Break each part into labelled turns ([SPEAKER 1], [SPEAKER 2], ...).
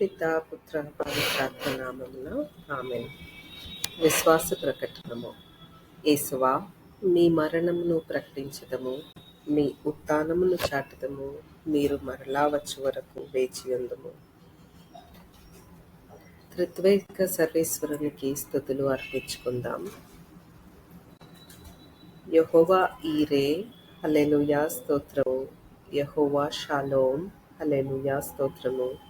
[SPEAKER 1] పిత పుత్ర పవిత్రాత్మ నామమున ఆమె విశ్వాస ప్రకటనము. యేసువా మీ మరణమును ప్రకటించదము మీ ఉత్థానమును చాటుదము మీరు మరలా వచ్చు వరకు వేచి ఉందము. త్రిత్వేక సర్వేశ్వరునికి స్థుతులు అర్పించుకుందాం. యహోవా ఈరే అలెలుయా స్తోత్రము. యహోవా షాలోమ్ అలెలుయా స్తోత్రము.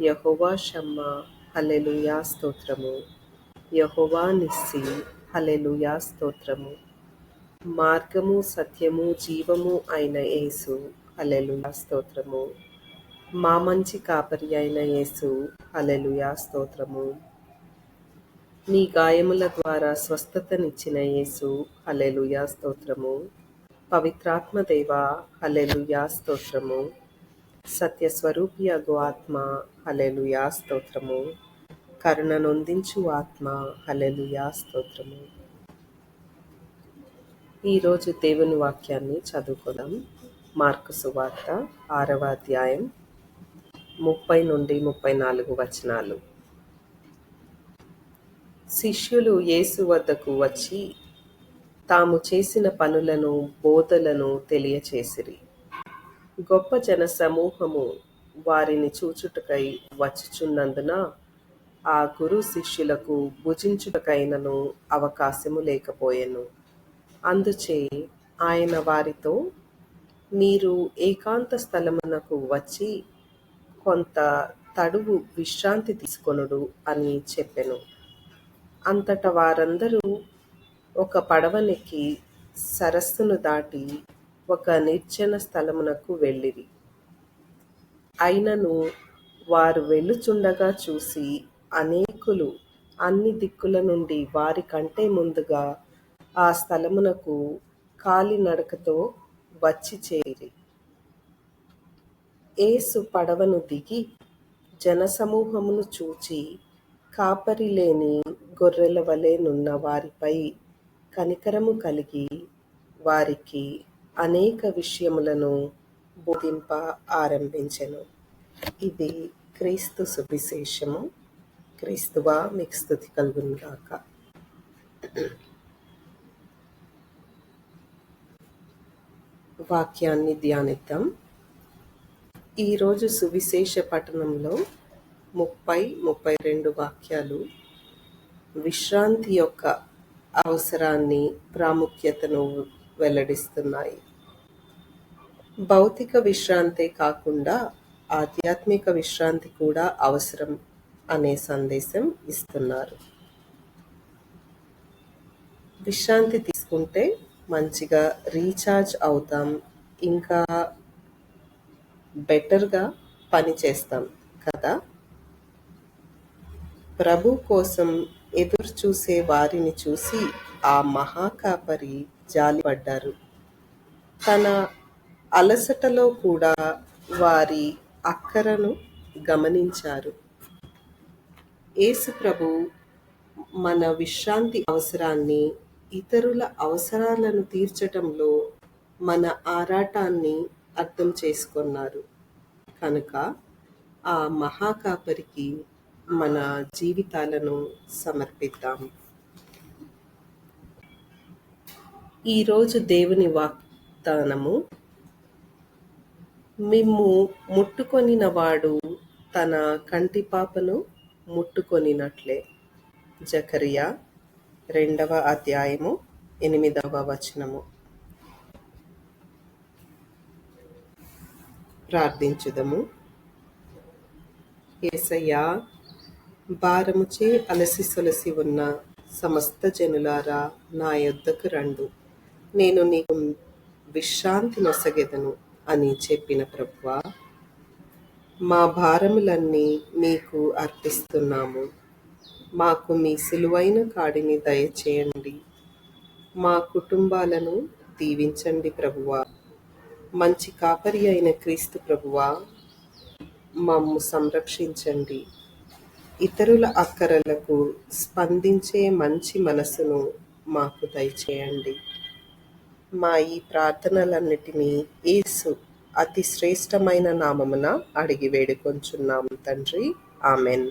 [SPEAKER 1] యహోవా షమ్మ హలెలుయా స్తోత్రము. యహోవా నిస్సి. హలెలుయా స్తోత్రము. మార్గము సత్యము జీవము అయిన యేసు. హలెలుయా స్తోత్రము. మా మంచి కాపరి అయిన యేసు. హలెలుయా స్తోత్రము. నీ గాయముల ద్వారా స్వస్థతనిచ్చిన యేసు. హలెలుయా స్తోత్రము. పవిత్రాత్మ దేవ. హలెలుయా స్తోత్రము. సత్యస్వరూపి అగు ఆత్మ. హలెలుయా స్తోత్రము. కరుణ నొందించు ఆత్మ. హలెలుయా స్తోత్రము. ఈరోజు దేవుని వాక్యాన్ని చదువుకుందాం. మార్కు సువార్త ఆరవ అధ్యాయం ముప్పై నుండి ముప్పై నాలుగు వచనాలు. శిష్యులు యేసు వద్దకు వచ్చి తాము చేసిన పనులను బోధలను తెలియచేసిరి. గొప్ప జన సమూహము వారిని చూచుటకై వచ్చుచున్నందున ఆ గురు శిష్యులకు భుజించుటకైనను అవకాశము లేకపోయెను. అందుచే ఆయన వారితో మీరు ఏకాంత స్థలమునకు వచ్చి కొంత తడువు విశ్రాంతి తీసుకొనుడు అని చెప్పెను. అంతట వారందరూ ఒక పడవనెక్కి సరస్సును దాటి ఒక నిర్జన స్థలమునకు వెళ్ళిరి. అయినను వారు వెళ్ళుచుండగా చూసి అనేకులు అన్ని దిక్కుల నుండి వారి కంటే ముందుగా ఆ స్థలమునకు కాలినడకతో వచ్చి చేరి. ఏసు పడవను దిగి జనసమూహమును చూచి కాపరి లేని గొర్రెల వలె నున్న వారిపై కనికరము కలిగి వారికి అనేక విషయములను బోధింప ఆరంభించెను. ఇది క్రీస్తు సువిశేషము. క్రీస్తువా మీకు స్థుతి కలుగును గాక. వాక్యాన్ని ధ్యానిద్దాం. ఈరోజు సువిశేష పఠనంలో ముప్పై ముప్పై రెండు వాక్యాలు విశ్రాంతి యొక్క అవసరాన్ని ప్రాముఖ్యతను వెల్లడిస్తున్నాయి. భౌతిక విశ్రాంతే కాకుండా ఆధ్యాత్మిక విశ్రాంతి కూడా అవసరం అనే సందేశం ఇస్తున్నారు. విశ్రాంతి తీసుకుంటే మంచిగా రీఛార్జ్ అవుతాం ఇంకా బెటర్గా పని చేస్తాం కదా? ప్రభు కోసం ఎదురు చూసే వారిని చూసి ఆ మహాకాపరి జాలిపడ్డారు. తన అలసటలో కూడా వారి అక్కరను గమనించారు. ఏసుప్రభు మన విశ్రాంతి అవసరాన్ని ఇతరుల అవసరాలను తీర్చటంలో మన ఆరాటాన్ని అర్థం చేసుకున్నారు. కనుక ఆ మహాకాపరికి మన జీవితాలను సమర్పిద్దాం. ఈరోజు దేవుని వాగ్దానము మిమ్ము ముట్టుకొనిన వాడు తన కంటి పాపను ముట్టుకొనినట్లే. జకరియా రెండవ అధ్యాయము ఎనిమిదవ వచనము. ప్రార్థించుదము. ఏసయ్యా భారముచే అలసి సొలసి ఉన్న సమస్త జనులారా నా యొద్దకు రండు. నేను నీకు విశ్రాంతి నొసగెదను అని చెప్పిన ప్రభువా మా భారములన్నీ మీకు అర్పిస్తున్నాము. మాకు మీ సులువైన కాడిని దయచేయండి. మా కుటుంబాలను దీవించండి ప్రభువా. మంచి కాపరి అయిన క్రీస్తు ప్రభువా మమ్ము సంరక్షించండి. ఇతరుల అక్కరలకు స్పందించే మంచి మనసును మాకు దయచేయండి. మా ఈ ప్రార్థనలన్నిటినీ యేసు అతి శ్రేష్టమైన నామమున అడిగి వేడుకొంచున్నాము తండ్రి. ఆమెన్.